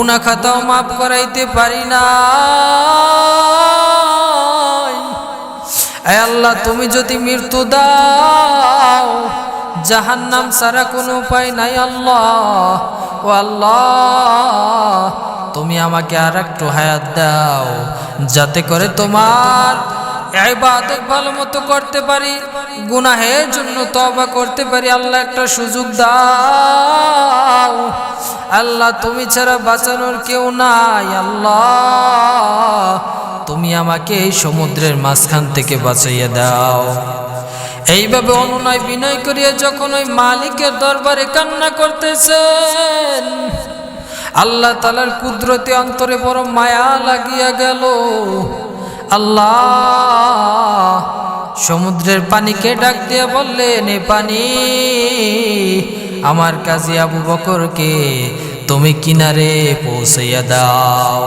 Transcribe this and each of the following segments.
গুনা খাতাও মাফ করাইতে পারি না আল্লাহ, তুমি যদি মৃত্যু দাও জাহান নাম ছাড়া কোনো উপায় নাই আল্লাহ। ও আল্লাহ, তুমি আমাকে আর একটু হায়াত দাও, যাতে করে তোমার ইবাদত ভালো মতো করতে পারি, গুনাহের জন্য তবা করতে পারি, আল্লাহ একটা সুযোগ দাও। আল্লাহ, তুমি ছাড়া বাঁচানোর কেউ নাই, আল্লাহ। তুমি আমাকে এই সমুদ্রের মাঝখান থেকে বাঁচাইয়া দাও। এইভাবে অনুনয় বিনয় করিয়া যখন ওই মালিকের দরবারে কান্না করতেছেন, আল্লাহ তালার কুদরতি অন্তরে বড় মায়া লাগিয়া গেল। আল্লাহ, সমুদ্রের পানিকে ডাক দিয়ে বললেন, এ পানি, আমার কাজী আবু বকরকে তুমি কিনারে পৌঁছাইয়া দাও।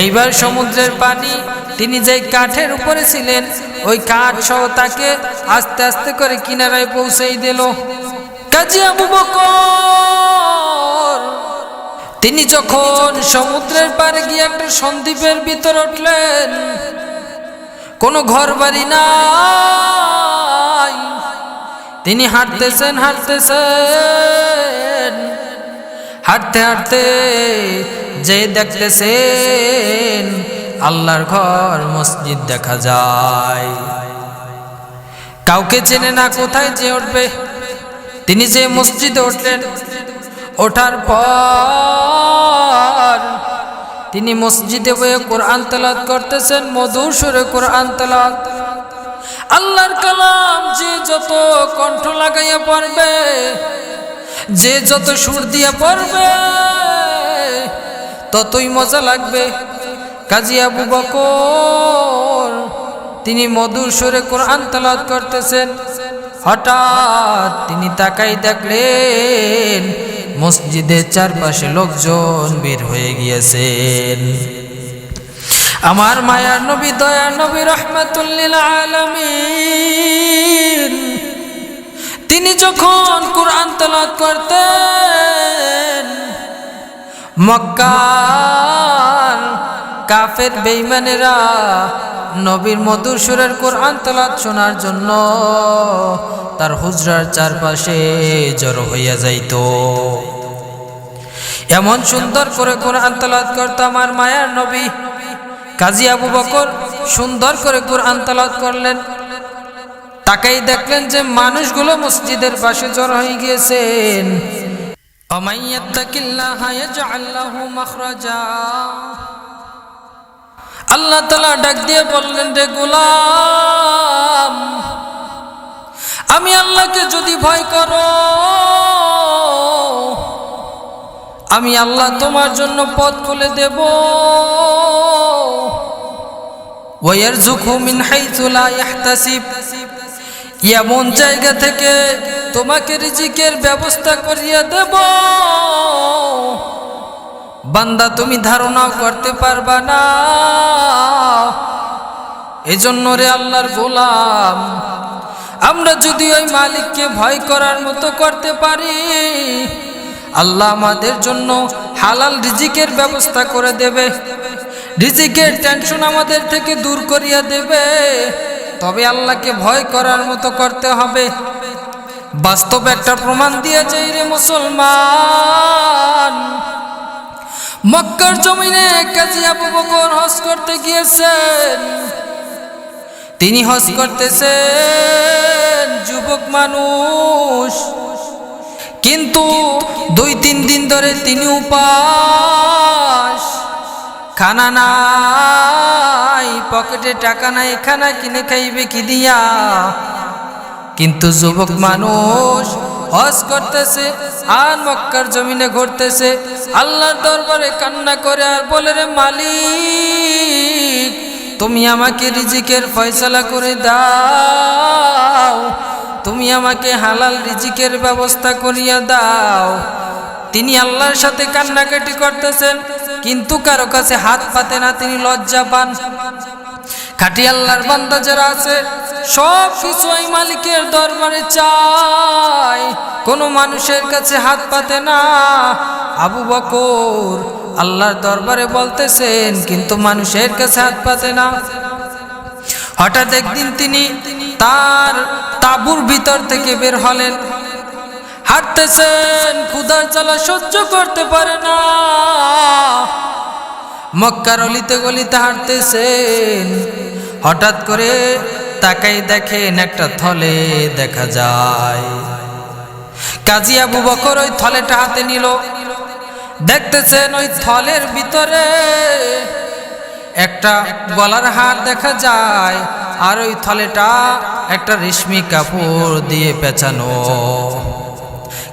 এইবার সমুদ্রের পানি, তিনি যে কাঠের উপরে ছিলেন, ওই কাঠ সহ তাকে আস্তে আস্তে করে কিনারায় পৌঁছেই দিল। কাজী আবু বকর তিনি যখন সমুদ্রের পাড়ে গিয়ে একটা সন্দ্বীপের ভিতর উঠলেন, কোনো ঘর বাড়ি নাই। তিনি হাঁটতেছেন হাঁটতেছেন। হাঁটতে হাঁটতে যে দেখতেছেন, আল্লাহর ঘর, মসজিদ দেখা যায়। কাউকে চেনে না কোথায় যে উঠবে। তিনি যে মসজিদে উঠলেন ওঠার পর তিনি মসজিদে বয়ে কোরআন তালাত করতেছেন, মধুর সুরে কোরআন তালাত আল্লাহর কালাম, যে যত কণ্ঠ লাগাইয়া পড়বে, যে যত সুর দিয়া পড়বে, ততই মজা লাগবে। কাজী আবু বকর, তিনি মধুর সুরে কোরআন তালাত করতেছেন। হঠাৎ তিনি তাকাই দেখলেন মসজিদের চারপাশে লোকজন বের হয়ে গিয়েছেন। আমার মায়ার নবী, দয়া নবী, রহমাতুল্লিল আলমিন। তিনি যখন কোরআন তালাত করতেন, মক্কার কাফের বেইমানেরা নবীর মধুর সুরের কোরআন তালাত শোনার জন্য তার হুজরার চারপাশে জড়ো হইয়া যাইত। এমন সুন্দর করে কোরআন তালাত করতাম আর মায়ার নবী। কাজী আবু বকর সুন্দর করে কোরআন তালাত করলেন। তাকেই দেখলেন যে মানুষগুলো মসজিদের পাশে জড়ো হয়ে গিয়েছেন। আল্লাহ তালা ডাক দিয়ে বললেন, রে গোলাম আমি আল্লাহকে যদি ভয় করো, আমি আল্লাহ তোমার জন্য পথ খুলে দেব। মিন এমন জায়গা থেকে তোমাকে রিজিকের ব্যবস্থা করিয়া দেব। বান্দা, তুমি ধারণাও করতে পারবা না। এজন্য রে আল্লাহর গোলাম আমরা যদি ওই মালিককে ভয় করার মতো করতে পারি, আল্লাহ আমাদের জন্য হালাল রিজিকের ব্যবস্থা করে দেবে। রিজিকের টেনশন আমাদের থেকে দূর করিয়া দেবে। তবে আল্লাহকে ভয় করার মতো করতে হবে। বাস্তব একটা প্রমাণ দিয়েছে রে মুসলমান। মক্কার জমিনে কাজী আবু বকর হজ করতে গিয়েছেন। তিনি হজ করতেছেন। যুবক মানুষ। কিন্তু দুই, তিন দিন ধরে তিনি উপাস। খানা নাই, পকেটে টাকা নাই, খানা কিনে খাইবে কি দিয়া? কিন্তু যুবক মানুষ হজ করতেছে, আর মক্কার জমিনে ঘুরতেছে, আল্লাহর দরবারে কান্না করে আর বলে, রে মালিক, তুমি আমাকে রিজিকের ফয়সালা করে দাও। তুমি আমাকে হালাল রিজিকের ব্যবস্থা করিয়া দাও। তিনি আল্লাহর সাথে কান্নাকাটি করতেছেন, কিন্তু কারও কাছে হাত পাতে না, তিনি লজ্জা পান। খাটি আল্লাহর বান্দা যারা আছে, সব কিছু ওই মালিকের দরবারে চায়। কোনো মানুষের কাছে হাত পাতে না। আবু বকর আল্লাহর দরবারে বলতেছেন, কিন্তু মানুষের কাছে হাত পাতে না। হঠাৎ একদিন তিনি তার তাবুর ভিতর থেকে বের হলেন। হাঁটতেছেন, ক্ষুধার জ্বালা সহ্য করতে পারে না। মক্কার অলিতে গলিতে হাঁটতেছেন। হঠাৎ করে তাকাই দেখেন একটা থলে দেখা যায়। কাজী আবু বকর ওই থলেটা হাতে নিল। দেখতেছেন ওই থলের ভিতরে একটা গলার হার দেখা যায়, আর ওই থলেটা একটা রেশমি কাপড় দিয়ে পেঁচানো।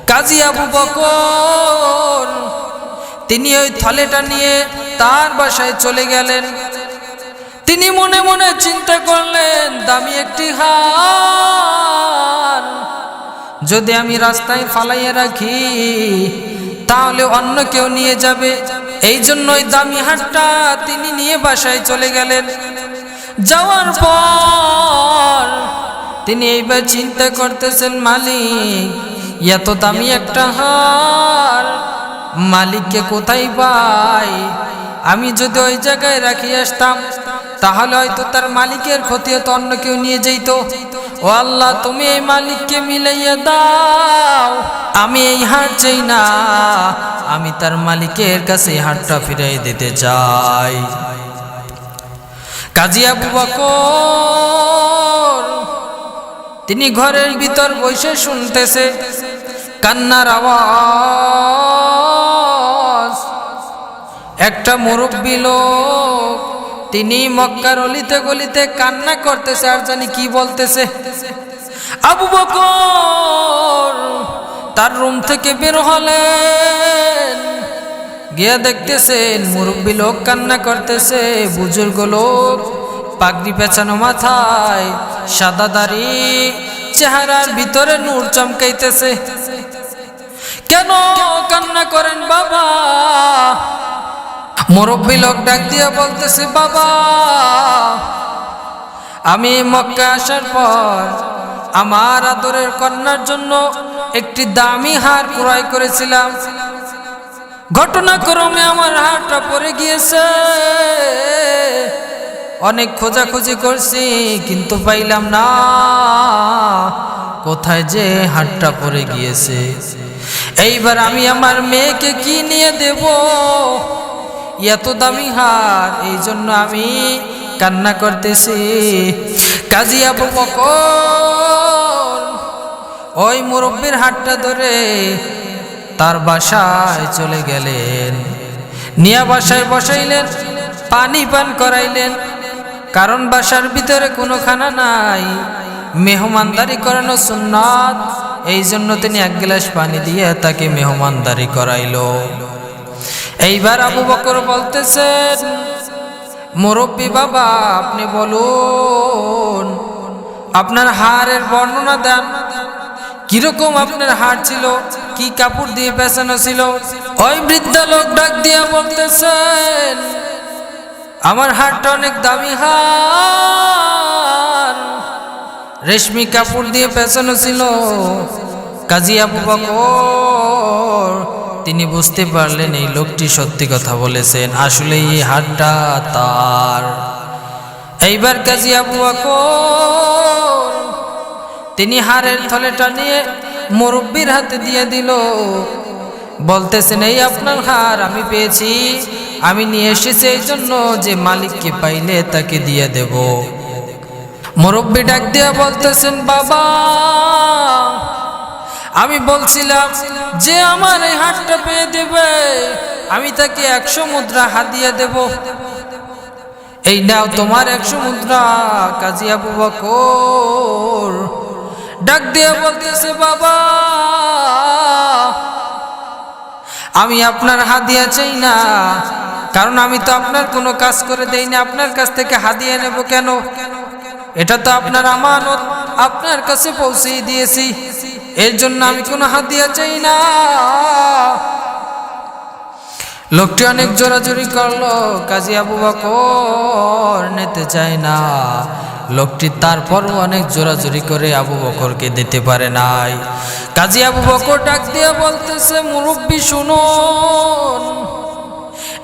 কাজী আবু বকর, তিনি ওই থলেটা নিয়ে তার বাসায় চলে গেলেন। তিনি মনে মনে চিন্তা করলেন, দামি একটি হার। যদি আমি রাস্তায় ফালাইয়া রাখি, তাহলে অন্য কেউ নিয়ে যাবে। এই জন্যই দামি হাটটা তিনি নিয়ে বাসায় চলে গেলেন। যাওয়ার পর তিনি এইবার চিন্তা করতেছেন, মালিক, এত দামি একটা হার, মালিককে কোথায় পাই? আমি যদি ওই জায়গায় রাখি আসতাম, তাহলে হয়তো তার মালিকের ক্ষতি হতো, অন্য কেউ নিয়ে যেত। ও আল্লাহ, তুমি এই মালিককে মিলাইয়া দাও। আমি এই হাট চাই না। আমি তার মালিকের কাছে এই হাটটা ফিরাই দিতে চাই। কাজী আবু বকর, তিনি ঘরের ভিতর বসে শুনতেছে। কান্নার আওয়াজ। একটা মুরব্বী লোক তিনি মক্কার অলিতে গলিতে কান্না করতেছে আর জানি কি বলতেছে। আবু বকর তার রুম থেকে বের হলেন। গিয়া দেখতেছেন মুরব্বী লোক কান্না করতেছে, বুজুর্গ লোক পাগড়ি পেঁচানো মাথায় সাদা দাড়ি, চেহারার ভিতরে নূর চমকাইতেছে। কেন কান্না করেন বাবা? মুরব্বী লোক ডাক দিয়ে বলতেছে, বাবা, আমি মক্কা আসার পর আমার আদরের কন্যার জন্য একটি দামি হার ক্রয় করেছিলাম। ঘটনাক্রমে আমার হারটা পড়ে গিয়েছে। অনেক খোঁজাখুঁজি করছি, কিন্তু পাইলাম না। কোথায় যে হাটটা পড়ে গিয়েছে। এইবার আমি আমার মেয়েকে কি নিয়ে দেব? এত দামি হার, এই জন্য আমি কান্না করতেছি। কাজী আবু বকর ওই মুরব্বীর হাটটা ধরে তার বাসায় চলে গেলেন। নিয়া বাসায় বসাইলেন, পানি পান করাইলেন। কারণ বাসার ভিতরে কোনো খানা নাই। মেহমানদারি করানো সুন্নাত, এই জন্য তিনি এক গ্লাস পানি দিয়ে তাকে মেহমানদারি করাইলো। এইবার আবু বকর বলতেছেন, মুরব্বী বাবা, আপনি বলুন, আপনার হারের বর্ণনা দেন। কীরকম আপনার হার ছিল? কি কাপড় দিয়ে পেছানো ছিল? ওই বৃদ্ধ লোক ডাক দিয়া বলতেছেন, আমার হারটা অনেক দামি হার রেশমি কাপড় দিয়ে পেছানো ছিল। কাজী আবু বকর তিনি বুঝতে পারলেন এই লোকটি সত্যি কথা বলেছেন। আসলে এই হারটা তার। এইবার কাজী আবু তিনি হারের থলেটা নিয়ে মুরব্বীর হাতে দিয়ে দিল। বলতেছেন, এই আপনার হার আমি পেয়েছি, আমি নিয়ে এসেছি, এই জন্য যে মালিককে পাইলে তাকে দিয়ে দেব। মুরব্বী ডাক দিয়ে বলতেছেন, বাবা আমি বলছিলাম, যে আমার এই হাটটা পেয়ে দেবে, আমি তাকে একশো মুদ্রা হাদিয়া দেব। এই নাও তোমার একশো মুদ্রা, কাজী আবু বকর। ডাক দিয়া বলতেছে, বাবা, আমি আপনার হাদিয়া চাই না, কারণ আমি তো আপনার কোনো কাজ করে দেই না আপনার কাছ থেকে হাদিয়া নেব কেন? এটা তো আপনার আমানত। আপনার কাছে পৌঁছে দিয়েছি। এর জন্য আমি কোনো হাদিয়া চাই না। লোকটি অনেক জোরাজোরি করল, কাজী আবু বকর নিতে চায় না। লোকটি তারপরও অনেক জোরাজুরি করে আবু বকরকে দিতে পারে নাই। কাজী আবু বকর ডাক দিয়ে বলতেছে, মুরব্বী, শুনুন,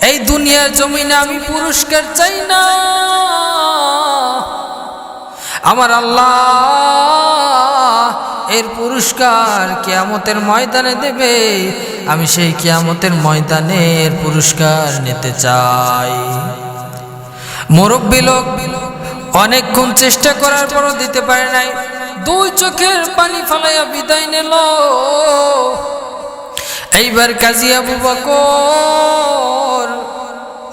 এই দুনিয়ার জমিনে আমি পুরস্কার চাই না। আমার আল্লাহ এর পুরস্কার কেয়ামতের ময়দানে দেবে। আমি সেই কিয়ামতের ময়দানের পুরস্কার নিতে চাই। মুরব্বী লোক অনেকক্ষণ চেষ্টা করার পরও দিতে পারে নাই। দুই চোখের পানি ফালাইয়া বিদায় নিল। এইবার কাজী আবু বকর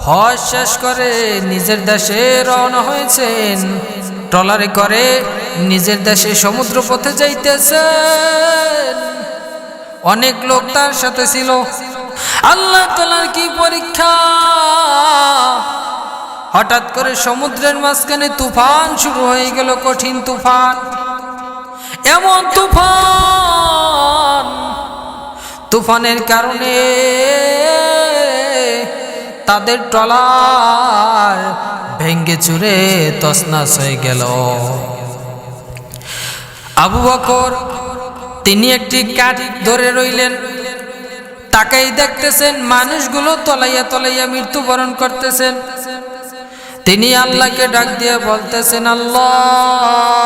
হজ শেষ করে নিজের দেশে রওনা হয়েছেন। ট্রলারে করে, নিজের দেশে সমুদ্র পথে যাইতেছেন। অনেক লোক তার সাথে ছিল। আল্লাহ তালার কি পরীক্ষা? হঠাৎ করে সমুদ্রের মাঝখানে তুফান শুরু হয়ে গেল, কঠিন তুফান। এমন তুফান, তুফানের কারণে তাদের ট্রলার ভেঙ্গে চুরে তসনাস হয়ে গেল। আবু বকর, তিনি একটি কাঠ ধরে রইলেন। তাকাই দেখতেছেন, মানুষগুলো তলাইয়া তলাইয়া মৃত্যুবরণ করতেছেন। তিনি আল্লাহকে ডাক দিয়ে বলতেছেন, আল্লাহ,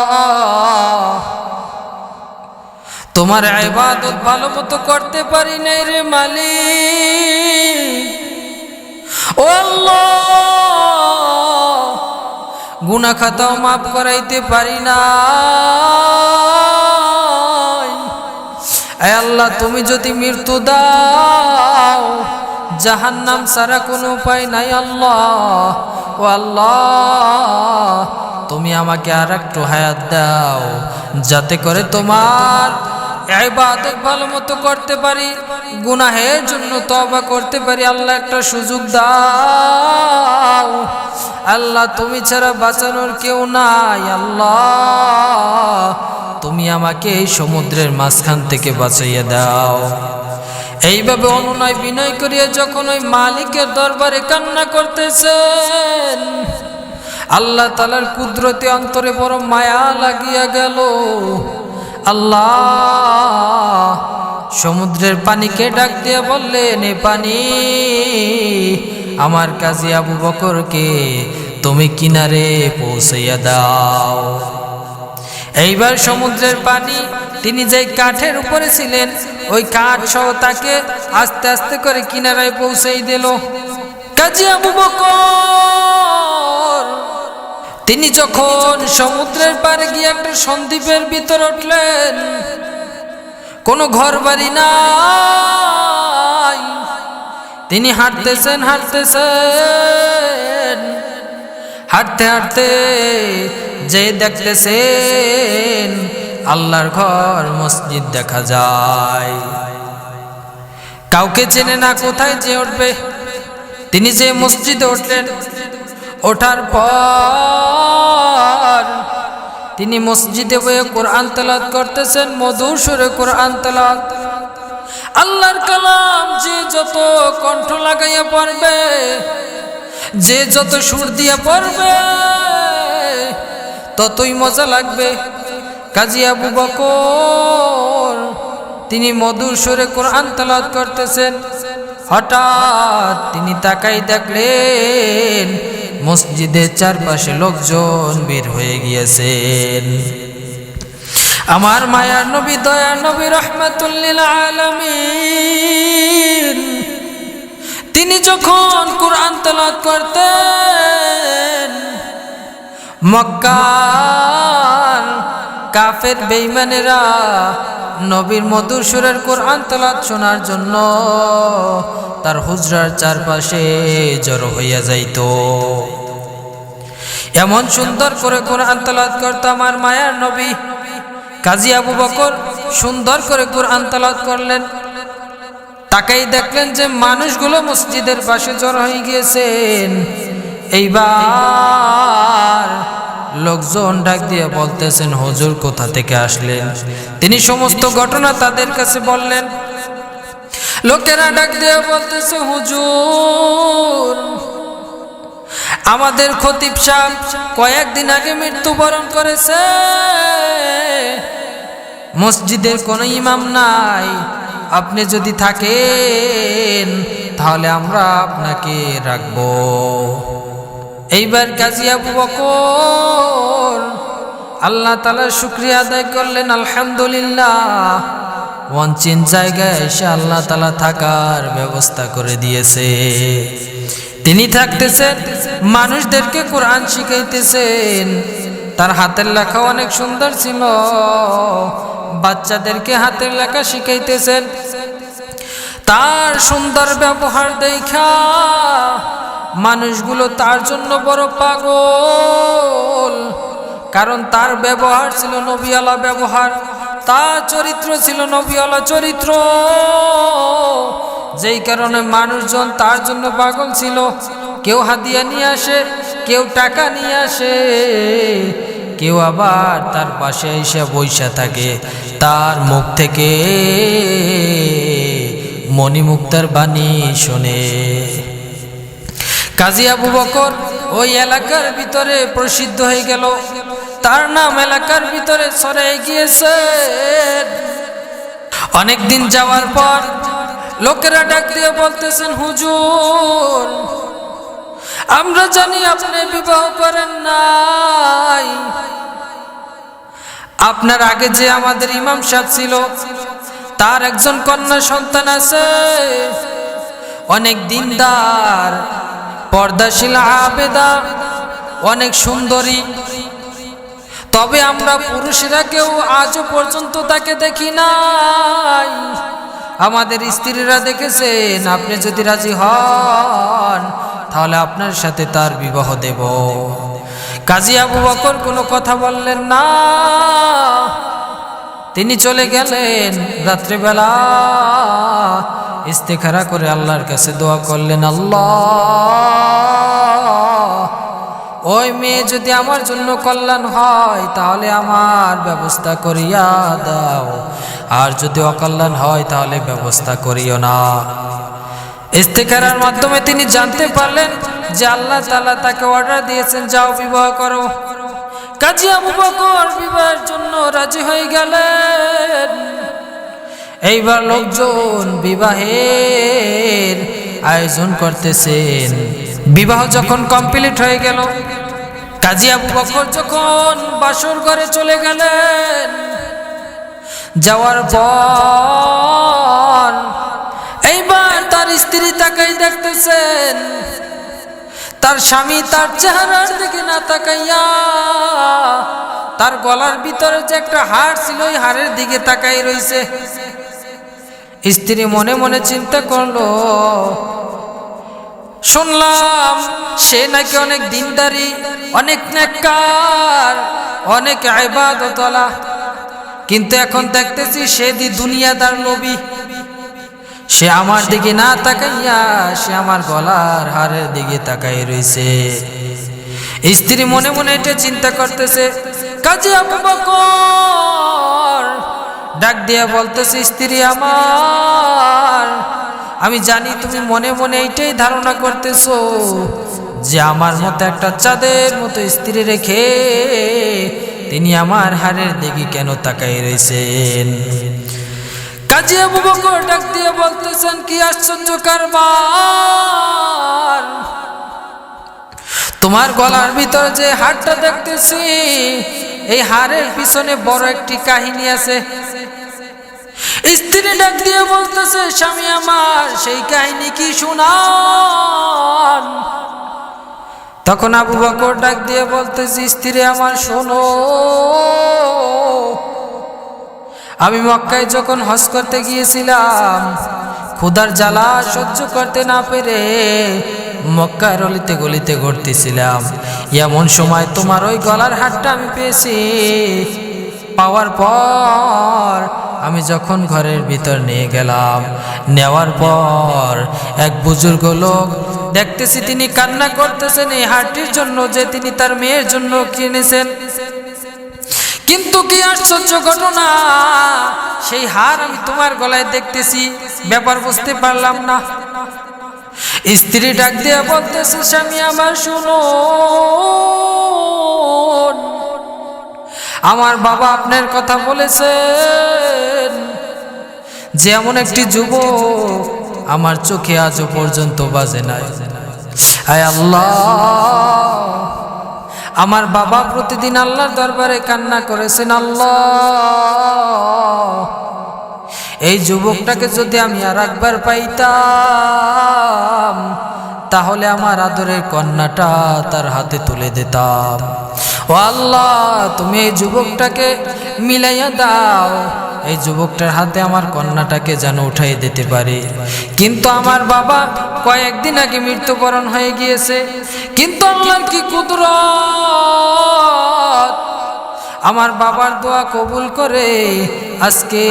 তোমার ইবাদত ভালো মতো করতে পারি নাই রে মালিক। গুনা খাতাও মাফ করাইতে পারি না আল্লাহ তুমি যদি মৃত্যু দাও জাহান্নাম ছাড়া কোনো উপায় নাই, আল্লাহ। ও আল্লাহ, তুমি আমাকে আর একটু হায়াত দাও, যাতে করে তোমার ভালো মতো করতে পারি, গুনাহের জন্য তবা করতে পারি। আল্লাহ একটা সুযোগ দাও। আল্লাহ, তুমি ছাড়া বাঁচানোর কেউ নাই, আল্লাহ। তুমি আমাকে এই সমুদ্রের মাঝখান থেকে বাঁচাইয়া দাও। এইভাবে অনুনয় বিনয় করিয়া যখন ওই মালিকের দরবারে কান্না করতেছেন, আল্লাহ তালার কুদরতি অন্তরে বড় মায়া লাগিয়া গেল। আল্লাহ সমুদ্রের পানিকে ডাক দিয়ে বললেন, এ পানি, আমার কাজী আবু বকরকে তুমি কিনারে পৌঁছাইয়া দাও। এইবার সমুদ্রের পানি তিনি যে কাঠের উপরে ছিলেন, ওই কাঠ সহ তাকে আস্তে আস্তে করে কিনারায় পৌঁছাই দিল। কাজী আবু বকর, তিনি যখন সমুদ্রের পাড়ে গিয়ে একটা সন্দ্বীপের ভিতর উঠলেন, কোনো ঘর বাড়ি নাই। তিনি হাঁটতেছেন হাঁটতেছেন, হাঁটতে হাঁটতে যে দেখতেছেন আল্লাহর ঘর মসজিদ দেখা যায়। কাউকে চেনে না কোথায় যে উঠবে, তিনি যে মসজিদে উঠলেন, ওঠার পর তিনি মসজিদে বয়ে কোরআন তালাত করতেছেন, মধুর সুরে কোরআন তালাত আল্লাহর কালাম, যে যত কণ্ঠ লাগাইয়া পড়বে, যে যত সুর দিয়া পড়বে, ততই মজা লাগবে। কাজী আবু বকর, তিনি মধুর সুরে কোরআন তালাত করতেছেন। হঠাৎ তিনি তাকাই দেখলেন, মসজিদের চারপাশে লোকজন বের হয়ে গিয়েছেন। আমার মায়ার নবী, দয়া নবী, রহমাতুল্লিল আলমিন। তিনি যখন কোরআন তালাত করতেন, মক্কার কাফের বেইমানেরা নবীর মধুর সুরের কোরআন তালাত শোনার জন্য তার হুজরার চারপাশে জড়ো হইয়া যাইত। এমন সুন্দর করে কোরআন তালাত করত আমার মায়ার নবী। কাজী আবু বকর সুন্দর করে কোরআন তালাত করলেন। তাকাই দেখলেন যে মানুষগুলো মসজিদের পাশে জড়ো হয়ে গিয়েছেন। এইবার লোকজন ডাক দিয়ে বলতেছেন, হুজুর কোথা থেকে আসলেন? তিনি সমস্ত ঘটনা তাদের কাছে বললেন। লোকেরা ডাক দিয়ে বলতেছে, হুজুর, আমাদের খতিব সাহেব কয়েকদিন আগে মৃত্যুবরণ করেছে। মসজিদের কোনো ইমাম নাই। আপনি যদি থাকেন, তাহলে আমরা আপনাকে রাখব। এইবার কাজী আবু বকর আল্লাহ তালার শুক্রিয়া আদায় করলেন, আলহামদুলিল্লাহ। ওয়ানচিন জায়গায় এসে আল্লাহ তালা থাকার ব্যবস্থা করে দিয়েছে। তিনি থাকতেছেন, মানুষদেরকে কোরআন শিখাইতেছেন। তার হাতের লেখা অনেক সুন্দর ছিল। বাচ্চাদেরকে হাতের লেখা শিখাইতেছেন। তার সুন্দর ব্যবহার দেখা মানুষগুলো তার জন্য বড় পাগল। কারণ তার ব্যবহার ছিল নবিয়ালা ব্যবহার, তার চরিত্র ছিল নবিয়ালা চরিত্র। যেই কারণে মানুষজন তার জন্য পাগল ছিল। কেউ হাতিয়া নিয়ে আসে, কেউ টাকা নিয়ে আসে, কেউ আবার তার পাশে এসে বৈশা থাকে। তার মুখ থেকে মণিমুক্তার বাণী শোনে। কাজী আবু বকর ওই এলাকার ভিতরে প্রসিদ্ধ হয়ে গেল। তার নাম এলাকার ভিতরে সরে গিয়েছে। অনেক দিন যাওয়ার পর লোকেরা ডাক দিয়ে বলতেছেন, হুজুর, আমরা জানি আপনি বিবাহ করেন নাই। আপনার আগে যে আমাদের ইমাম সাহেব ছিল, তার একজন কন্যা সন্তান আছে। অনেক দিনদার পর্দাশীল আবেদা, অনেক সুন্দরী। তবে আমরা পুরুষরা কেউ আজও পর্যন্ত তাকে দেখি নাই। আমাদের স্ত্রীরা দেখেছেন, আপনি যদি রাজি হন, তাহলে আপনার সাথে তার বিবাহ দেব। কাজী আবু বকর কোনো কথা বললেন না। তিনি চলে গেলেন রাত্রিবেলা। ইস্তেখারা করে আল্লাহর কাছে দোয়া করলেন, আল্লাহ, ওই মেয়ে যদি আমার জন্য কল্যাণ হয়, তাহলে আমার ব্যবস্থা করিয়া দাও। আর যদি অকল্যাণ হয়, তাহলে ব্যবস্থা করিও না। ইস্তেখারার মাধ্যমে তিনি জানতে পারলেন যে আল্লাহ তাআলা তাকে অর্ডার দিয়েছেন, যাও বিবাহ করো। কাজী আবু বকর বিবাহের জন্য রাজি হয়ে গেলেন। এইবার লোকজন বিবাহের আয়োজন করতেছেন। বিবাহ যখন কমপ্লিট হয়ে গেল, কাজী আবু বকর যখন বাসর ঘরে চলে গেলেন, যাওয়ার পর এইবার তার স্ত্রী তাকাই দেখতেছেন, তার স্বামী তার চেহারার দিকে না তাকাইয়া তার গলার ভিতরে যে একটা হাড় ছিল, ওই হাড়ের দিকে তাকাই রইছে। স্ত্রী মনে মনে চিন্তা করল, শুনলাম সে নাকি অনেক দিনদারি, অনেক নেককার অনেক আইবাদতলা কিন্তু এখন দেখতেছি সে দি দুনিয়াদার নবী। সে আমার দিকে না তাকাইয়া, সে আমার গলার হারের দিকে তাকাই রইছে। স্ত্রী মনে মনে এটা চিন্তা করতেছে, কাজে আবু বকর ডাক দিয়ে বলতেছে, স্ত্রী আমার, আমি জানি তুমি মনে মনে এইটাই ধারণা করতেছো যে আমার মতো একটা চাঁদের মতো স্ত্রী রেখে তিনি আমার হারের দিকে কেন তাকাই রয়েছেন কাজী আবু বকর ডাক দিয়ে বলতেছেন, কি আশ্চর্য কারবার! তোমার গলার ভিতরে যে হাড়টা দেখতেছি, এই হাড়ের পিছনে বড় একটি কাহিনী আছে। স্ত্রী ডাক দিয়ে বলতেছে, স্বামী আমার, সেই কাহিনী কি শুনান? তখন আবু বকর ডাক দিয়ে বলতেছে, স্ত্রী আমার, শোনো। আমি মক্কায় যখন হজ করতে গিয়েছিলাম, ক্ষুধার জ্বালা সহ্য করতে না পেরে মক্কায় রলিতে গলিতে ঘুরতেছিলাম। এমন সময় তোমার ওই গলার হাটটা আমি পেয়েছি। পাওয়ার পর আমি যখন ঘরের ভিতর নিয়ে গেলাম, নেওয়ার পর এক বুজুর্গ লোক দেখতেছি তিনি কান্না করতেছেন এই হাটটির জন্য যে তিনি তার মেয়ের জন্য কিনেছেন। কিন্তু কি আশ্চর্য ঘটনা, সেই হার আমি তোমার গলায় দেখতেছি, ব্যাপার বুঝতে পারলাম না। স্ত্রী ডাক দিয়ে বলতেছে, স্বামী আমার শুনো আমার বাবা আপনার কথা বলেছেন যে এমন একটি যুবক আমার চোখে আজও পর্যন্ত বাজে নাই। আল্লাহ, আমার বাবা প্রতিদিন আল্লাহর দরবারে কান্না করেছেন, আল্লাহ। এই যুবকটাকে যদি আমি আর একবার পাইতাম, তাহলে আমার আদরের কন্যাটা তার হাতে তুলে দিতাম। আল্লাহ, তুমি এই যুবকটাকে মিলাইয়া দাও। এই যুবকটার হাতে আমার কন্যাটাকে যেন উঠাই দিতে পারি। কিন্তু আমার বাবা কয়েকদিন আগে মৃত্যুবরণ হয়ে গিয়েছে। কিন্তু আল্লাহর কি কুদরত? আমার বাবার দোয়া কবুল করে আজকে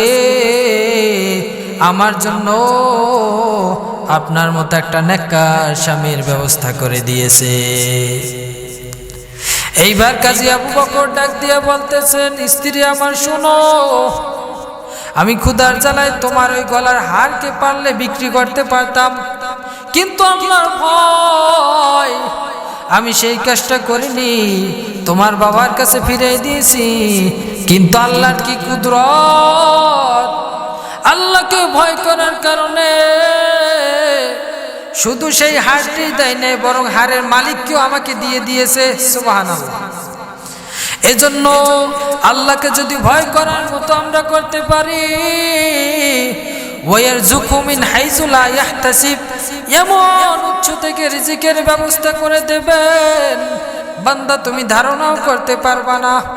আমার জন্য আপনার মতো একটা নেককার স্বামীর ব্যবস্থা করে দিয়েছে। এইবার কাজী আবু বকর ডাক দিয়ে বলতেছেন, স্ত্রী আমার, শোনো, আমি ক্ষুধার জ্বালায় তোমার ওই গলার হারকে পারলে বিক্রি করতে পারতাম। কিন্তু আল্লাহর ভয়, আমি সেই কাজটা করিনি, তোমার বাবার কাছে ফিরে দিয়েছি। কিন্তু আল্লাহর কি কুদরত? আল্লাহকে ভয় করার কারণে শুধু সেই হারটি দেয় নেই, বরং হারের মালিককেও আমাকে দিয়ে দিয়েছে সুবাহান এজন্য আল্লাহকে যদি ভয় করার মতো আমরা করতে পারি, ওয়ার জুকুমিন হাইজুলা ইয়াহতাসিব, এমন উচ্চ থেকে রিজিকের ব্যবস্থা করে দেবেন। বান্দা, তুমি ধারণাও করতে পারবা না।